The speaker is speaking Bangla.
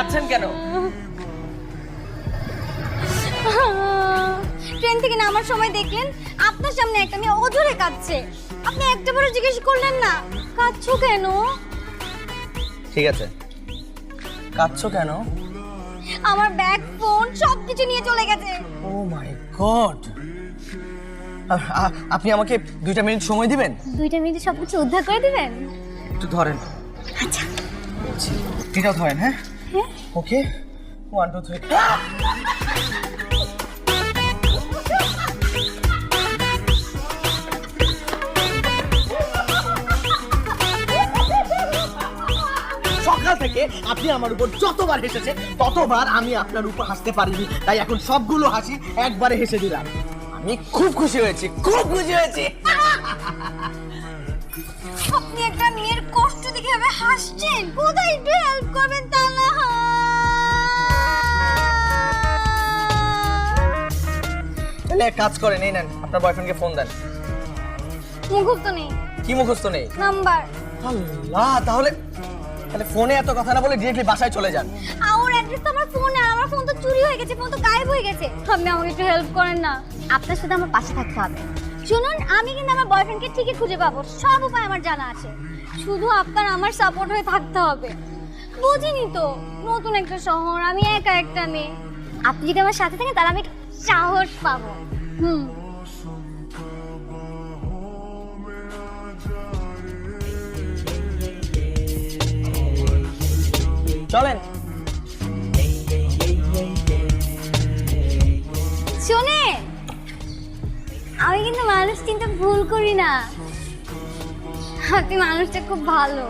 কাঁদছেন কেন? ট্রেন থেকে নামার সময় দেখলেন আপনার সামনে একটা মেয়ে অজরে কাঁদছে। আপনি একটা বারও জিজ্ঞেস করলেন না। কাঁদছো কেন? ঠিক আছে। কাঁদছো কেন? আমার ব্যাগ ফোন সব কিছু নিয়ে চলে গেছে। Oh my god! আপনি আমাকে দুইটা মিনিট সময় দিবেন? দুইটা মিনিটে সব কিছু উদ্ধার করে দিবেন? একটু ধরেন। আচ্ছা। এটাও ধরেন হ্যাঁ? ওকে ওয়ান টু থ্রি সকাল থেকে আপনি আমার উপর যতবার হেসেছে ততবার আমি আপনার উপর হাসতে পারিনি। তাই এখন সবগুলো হাসি একবারে হেসে দিলাম। আমি খুব খুশি হয়েছি খুব খুশি হয়েছি। আপনি একটা মেয়ের কষ্ট দেখে হাসছেন। কোথায় একটু হেল্প করবেন তাহলে এক কাজ করেন এই নেন আপনার বয়ফ্রেন্ডকে ফোন দেন। মুখস্থ নেই। কি মুখস্থ নেই? নাম্বার। আল্লাহ তাহলে তাহলে ফোনে এত কথা না বলে ডিরেক্টলি বাসায় চলে যান। আর অ্যাড্রেস তো আমার ফোনে আমার ফোন তো চুরি হয়ে গেছে ফোন তো গায়েব হয়ে গেছে। আপনি আমাকে একটু হেল্প করেন না। আপনার সাথে আমার পাশে থাকতে হবে। শুনুন আমি কিন্তু আমার বয়ফ্রেন্ডকে ঠিকই খুঁজে পাবো। সব উপায় আমার জানা আছে। শুধু আপনার আমার সাপোর্ট হয়ে থাকতে হবে। বুঝিনি তো নতুন একটা শহর আমি একা একটা মেয়ে। আপনি যদি আমার সাথে থাকেন তাহলে আমি সাহস পাবো। হুম। চলেন। শোনে আমি কিন্তু মানুষ চিনতে ভুল করি না। আপনি মানুষটা খুব ভালো।